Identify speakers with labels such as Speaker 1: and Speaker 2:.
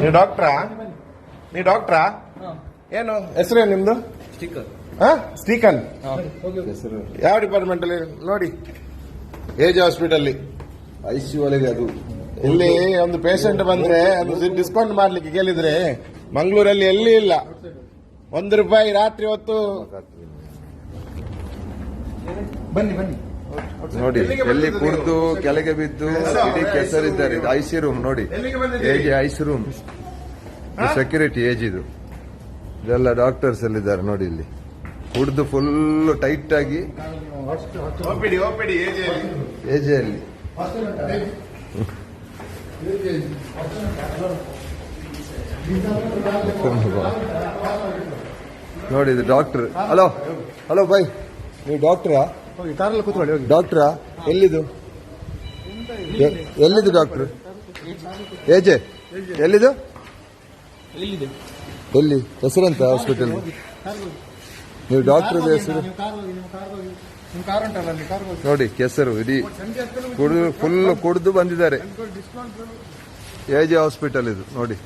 Speaker 1: ನೀವು ಡಾಕ್ಟ್ರಾ ನೀ ಡಾಕ್ಟ್ರಾ ಏನು, ಹೆಸರೇನು ನಿಮ್ದು? ಹಾ ಹೆಸರು ಯಾವ ಡಿಪಾರ್ಟ್ಮೆಂಟ್ ಅಲ್ಲಿ? ನೋಡಿ. ಏಜ್ ಹಾಸ್ಪಿಟಲ್
Speaker 2: ಸಿ ಒಳಗೆ ಅದು.
Speaker 1: ಇಲ್ಲಿ ಒಂದು ಪೇಷಂಟ್ ಬಂದ್ರೆ ಒಂದು ಡಿಸ್ಕೌಂಟ್ ಮಾಡ್ಲಿಕ್ಕೆ ಕೇಳಿದ್ರೆ ಮಂಗಳೂರಲ್ಲಿ ಎಲ್ಲಿ ಇಲ್ಲ. ಒಂದು ರೂಪಾಯಿ ರಾತ್ರಿ ಹೊತ್ತು ಬನ್ನಿ ಬನ್ನಿ.
Speaker 2: ನೋಡಿ ಎಲ್ಲಿ ಕುಡಿದು ಕೆಳಗೆ ಬಿದ್ದು ಇಡೀ ಕೆಸರಿದ್ದಾರೆ. ಇದು ಐಸಿ ರೂಮ್ ನೋಡಿ.
Speaker 1: ಹೇಗೆ
Speaker 2: ಏಜ್ ಐಸಿ ರೂಮ್. ಸೆಕ್ಯೂರಿಟಿ ಏಜ್ ಇದು. ಇದೆಲ್ಲ ಡಾಕ್ಟರ್ಸ್ ಎಲ್ಲಿದ್ದಾರೆ ನೋಡಿ ಇಲ್ಲಿ. ಕುಡಿದು ಫುಲ್ ಟೈಟ್ ಆಗಿ.
Speaker 1: ಓಪಿಡಿ ಓಪಿಡಿ ಏಜ್
Speaker 2: ಏಜ್ ಅಲ್ಲಿ. ನೋಡಿ ಇದು ಡಾಕ್ಟರ್ ಹಲೋ ಹಲೋ ಬೈ ನೀವು ಡಾಕ್ಟ್ರಾ
Speaker 3: ಡಾಕ್ಟ್ರ
Speaker 2: ಡಾಕ್ಟ್ರಾ ಎಲ್ಲಿದು? ಎಲ್ಲಿದು ಡಾಕ್ಟ್ರು ಏಜೆ ಎಲ್ಲಿದು? ಎಲ್ಲಿ? ಹೆಸರಂತ ಹಾಸ್ಪಿಟಲ್ ನೀವು ಡಾಕ್ಟರ್ ಹೆಸರು? ನೋಡಿ ಕೆಸರು ಇಡೀ ಕುಡಿದು ಫುಲ್ ಕುಡಿದು ಬಂದಿದ್ದಾರೆ. ಎಜೆ ಎ ಜೆ ಹಾಸ್ಪಿಟಲ್ ಇದು ನೋಡಿ.